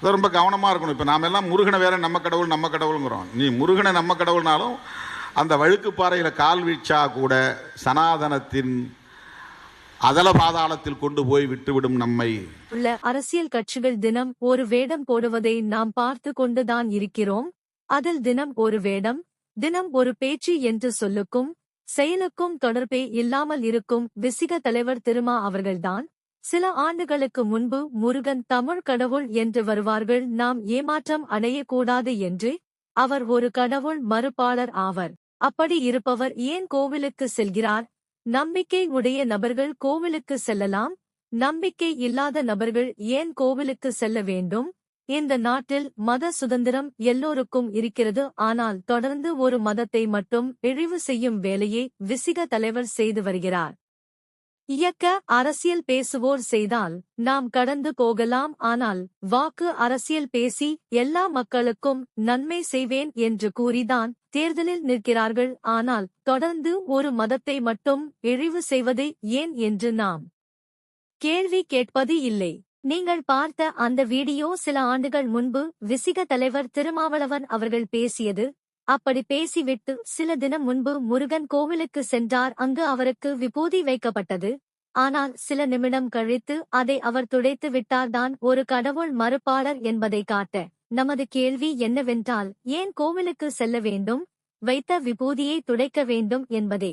இதை ரொம்ப கவனமாக இருக்கணும். இப்போ நாம் எல்லாம் முருகனை வேற நம்ம கடவுள் நம்ம கடவுளுங்கிறோம். நீ முருகனை நம்ம கடவுள்னாலும் அந்த வழுக்கு பாறையில் கால் வீழ்ச்சா கூட சனாதனத்தின் அதல பாதாளத்தில் கொண்டு போய் விட்டுவிடும் நம்மை. உள்ள அரசியல் கட்சிகள் தினம் ஒரு வேடம் போடுவதை நாம் பார்த்து கொண்டுதான் இருக்கிறோம். அதில் தினம் ஒரு வேடம் தினம் ஒரு பேச்சு என்று சொல்லுக்கும் செயலுக்கும் தொடர்பே இல்லாமல் இருக்கும் விசிக தலைவர் திருமா அவர்கள்தான். சில ஆண்டுகளுக்கு முன்பு முருகன் தமிழ் கடவுள் என்று வருவார்கள் நாம் ஏமாற்றம் அடையக்கூடாது என்று அவர் ஒரு கடவுள் மறுப்பாளர் ஆவர். அப்படி இருப்பவர் ஏன் கோவிலுக்கு செல்கிறார்? நம்பிக்கை உடைய நபர்கள் கோவிலுக்கு செல்லலாம். நம்பிக்கை இல்லாத நபர்கள் ஏன் கோவிலுக்கு செல்ல வேண்டும்? இந்த நாட்டில் மத சுதந்திரம் எல்லோருக்கும் இருக்கிறது ஆனால் தொடர்ந்து ஒரு மதத்தை மட்டும் இழிவு செய்யும் வேலையை விசிக தலைவர் செய்து வருகிறார். இயக்க அரசியல் பேசுவோர் செய்தால் நாம் கடந்து போகலாம். ஆனால் வாக்கு அரசியல் பேசி எல்லா மக்களுக்கும் நன்மை செய்வேன் என்று கூறிதான் தேர்தலில் நிற்கிறார்கள். ஆனால் தொடர்ந்து ஒரு மதத்தை மட்டும் இழிவு செய்வது ஏன் என்று நாம் கேள்வி கேட்பது இல்லை. நீங்கள் பார்த்த அந்த வீடியோ சில ஆண்டுகள் முன்பு விசிக தலைவர் திருமாவளவன் அவர்கள் பேசியது அப்படி பேசிவிட்டு சில தினம் முன்பு முருகன் கோவிலுக்கு சென்றார். அங்கு அவருக்கு விபூதி வைக்கப்பட்டது. ஆனால் சில நிமிடம் கழித்து அதை அவர் துடைத்து விட்டார்தான். ஒரு கடவுள் மறுப்பாளர் என்பதை காட்ட நமது கேள்வி என்னவென்றால் ஏன் கோவிலுக்கு செல்ல வேண்டும்? வைத்த விபூதியை துடைக்க வேண்டும் என்பதே.